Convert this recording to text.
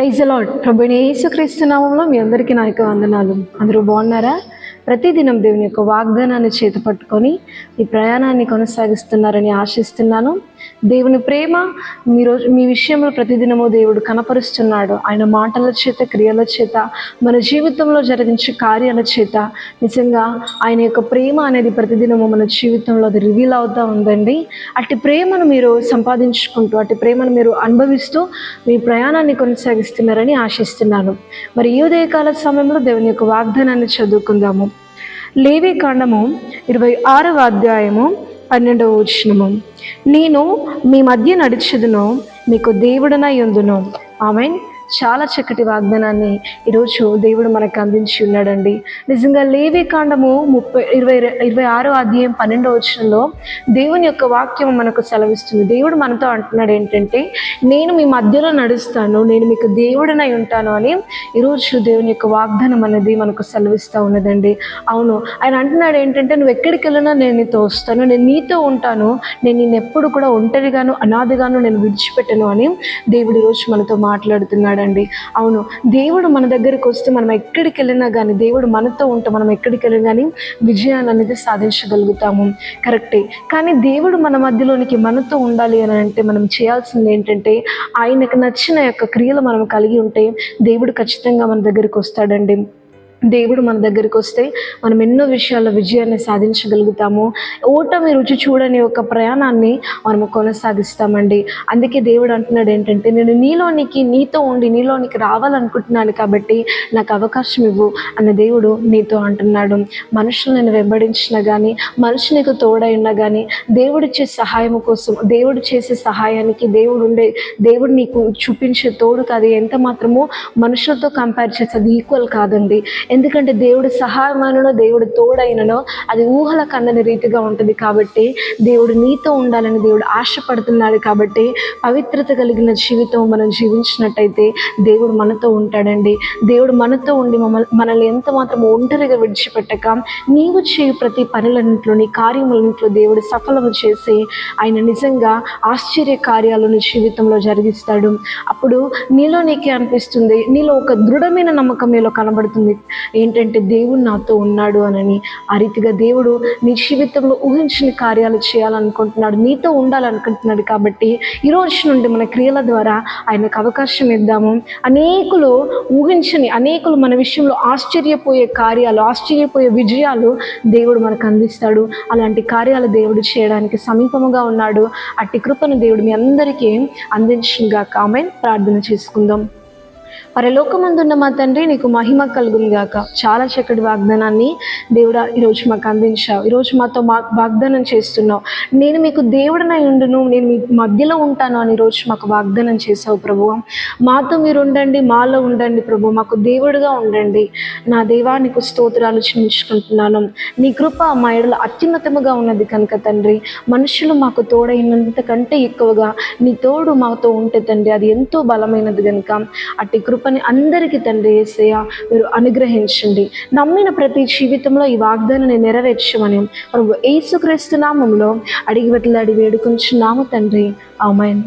Praise lord ప్రభుని యేసుక్రీస్తు నామంలో మీ అందరికీ నా యొక్క వందనాలు. అందరూ బాగున్నారా? ప్రతిదినం దేవుని యొక్క వాగ్దానాన్ని చేత పట్టుకొని మీ ప్రయాణాన్ని కొనసాగిస్తున్నారని ఆశిస్తున్నాను. దేవుని ప్రేమ మీ రోజు మీ విషయంలో ప్రతిదినము దేవుడు కనపరుస్తున్నాడు. ఆయన మాటల చేత క్రియల చేత మన జీవితంలో జరిగించే కార్యాల చేత. నిజంగా ఆయన యొక్క ప్రేమ అనేది ప్రతిదినము మన జీవితంలో అది రివీల్ అవుతూ ఉందండి. అట్టి ప్రేమను మీరు సంపాదించుకుంటూ అట్టి ప్రేమను మీరు అనుభవిస్తూ మీ ప్రయాణాన్ని కొనసాగిస్తున్నారని ఆశిస్తున్నాను. మరి ఈ ఉదయకాల సమయంలో దేవుని యొక్క వాగ్దానాన్ని చదువుకుందాము. లేవి కాండము ఇరవై ఆరవ అధ్యాయము పన్నెండవ వచనము. నేను మీ మధ్య నడిచేదును మీకు దేవుడనై ఉందును. ఆమెన్. చాలా చక్కటి వాగ్దానాన్ని ఈరోజు దేవుడు మనకు అందించి ఉన్నాడండి. నిజంగా లేవి కాండము ముప్పై ఇరవై ఇరవై ఆరో అధ్యాయం పన్నెండో వచ్చంలో దేవుని యొక్క వాక్యం మనకు సెలవిస్తుంది. దేవుడు మనతో అంటున్నాడు ఏంటంటే నేను మీ మధ్యలో నడుస్తాను నేను మీకు దేవుడనై ఉంటాను అని ఈరోజు దేవుని యొక్క వాగ్దానం అనేది మనకు సెలవిస్తూ ఉన్నదండి. అవును ఆయన అంటున్నాడు ఏంటంటే నువ్వు ఎక్కడికి వెళ్ళినా నేను నీతో వస్తాను నేను నీతో ఉంటాను నేను నిన్ను ఎప్పుడు కూడా ఒంటరిగాను అనాథగాను నేను విడిచిపెట్టను అని దేవుడు ఈరోజు మనతో మాట్లాడుతున్నాడు మాట్లాడుతున్నాడండి అవును దేవుడు మన దగ్గరికి వస్తే మనం ఎక్కడికి వెళ్ళినా కానీ దేవుడు మనతో ఉంటే మనం ఎక్కడికి వెళ్ళినా కానీ విజయాన్ని అనేది సాధించగలుగుతాము. కరెక్టే కానీ దేవుడు మన మధ్యలోనికి మనతో ఉండాలి అని అంటే మనం చేయాల్సింది ఏంటంటే ఆయనకు నచ్చిన యొక్క క్రియలు మనం కలిగి ఉంటే దేవుడు ఖచ్చితంగా మన దగ్గరికి వస్తాడండి. దేవుడు మన దగ్గరికి వస్తే మనం ఎన్నో విషయాల్లో విజయాన్ని సాధించగలుగుతాము. ఓటమి రుచి చూడని ఒక ప్రయాణాన్ని మనము కొనసాగిస్తామండి. అందుకే దేవుడు అంటున్నాడు ఏంటంటే నేను నీలోనికి నీతో ఉండి నీలోనికి రావాలనుకుంటున్నాను కాబట్టి నాకు అవకాశం ఇవ్వు అన్న దేవుడు నీతో అంటున్నాడు. మనుషులు నేను వెంబడించినా కానీ మనిషి నీకు తోడైనా కానీ దేవుడిచ్చే సహాయం కోసం దేవుడు చేసే సహాయానికి దేవుడు ఉండే దేవుడు నీకు చూపించే తోడు కాదు. ఎంత మాత్రమో మనుషులతో కంపేర్ చేస్తే అది ఈక్వల్ కాదండి. ఎందుకంటే దేవుడు సహాయమైనను దేవుడు తోడైననో అది ఊహల కందని రీతిగా ఉంటుంది కాబట్టి దేవుడు నీతో ఉండాలని దేవుడు ఆశపడుతున్నాడు కాబట్టి పవిత్రత కలిగిన జీవితం మనం జీవించినట్టయితే దేవుడు మనతో ఉంటాడండి. దేవుడు మనతో ఉండి మమ్మల్ని మనల్ని ఎంత మాత్రం ఒంటరిగా విడిచిపెట్టక నీవు చేయు ప్రతి పనులన్నింటిలో నీ కార్యములన్నింటిలో దేవుడు సఫలము చేసి ఆయన నిజంగా ఆశ్చర్య కార్యాలను జీవితంలో జరిగిస్తాడు. అప్పుడు నీలో నీకే అనిపిస్తుంది నీలో ఒక దృఢమైన నమ్మకం నీలో కనబడుతుంది. ఏంటంటే దేవుడు నాతో ఉన్నాడు అనని ఆ రీతిగా దేవుడు నీ జీవితంలో ఊహించిన కార్యాలు చేయాలనుకుంటున్నాడు నీతో ఉండాలనుకుంటున్నాడు కాబట్టి ఈ రోజు నుండి మన క్రియల ద్వారా ఆయనకు అవకాశం ఇద్దాము. అనేకులు ఊహించని అనేకులు మన విషయంలో ఆశ్చర్యపోయే కార్యాలు ఆశ్చర్యపోయే విజయాలు దేవుడు మనకు అందిస్తాడు. అలాంటి కార్యాలు దేవుడు చేయడానికి సమీపముగా ఉన్నాడు. అట్టి కృపను దేవుడు మీ అందరికీ అందించిందిగా కామెంట్ ప్రార్థన చేసుకుందాం. పరలోకమందున్న మా తండ్రి నీకు మహిమ కలుగునుగాక. చాలా చక్కటి వాగ్దానాన్ని దేవుడా ఈరోజు మాకు అందించావు. ఈరోజు మాతో మా వాగ్దానం చేస్తున్నావు. నేను మీకు దేవుడనై ఉండును నేను మీ మధ్యలో ఉంటాను అని ఈరోజు మాకు వాగ్దానం చేసావు ప్రభు. మాతో మీరు ఉండండి మాలో ఉండండి ప్రభు. మాకు దేవుడుగా ఉండండి. నా దేవా నీకు స్తోత్రాలు చిన్నించుకుంటున్నాను నీ కృప మా ఎడల అత్యున్నతముగా ఉన్నది కనుక తండ్రి. మనుషులు మాకు తోడైనంత కంటే ఎక్కువగా నీ తోడు మాతో ఉంటే తండ్రి అది ఎంతో బలమైనది కనుక. అట్టి కృపని అందరికీ తండ్రి ఏసయ్య మీరు అనుగ్రహించండి. నమ్మిన ప్రతి జీవితంలో ఈ వాగ్దానాన్ని నెరవేర్చమని ప్రభు నామంలో అడిగి వెట్ల అడిగి వేడుకుంటున్నాము తండ్రి. ఆమెన్.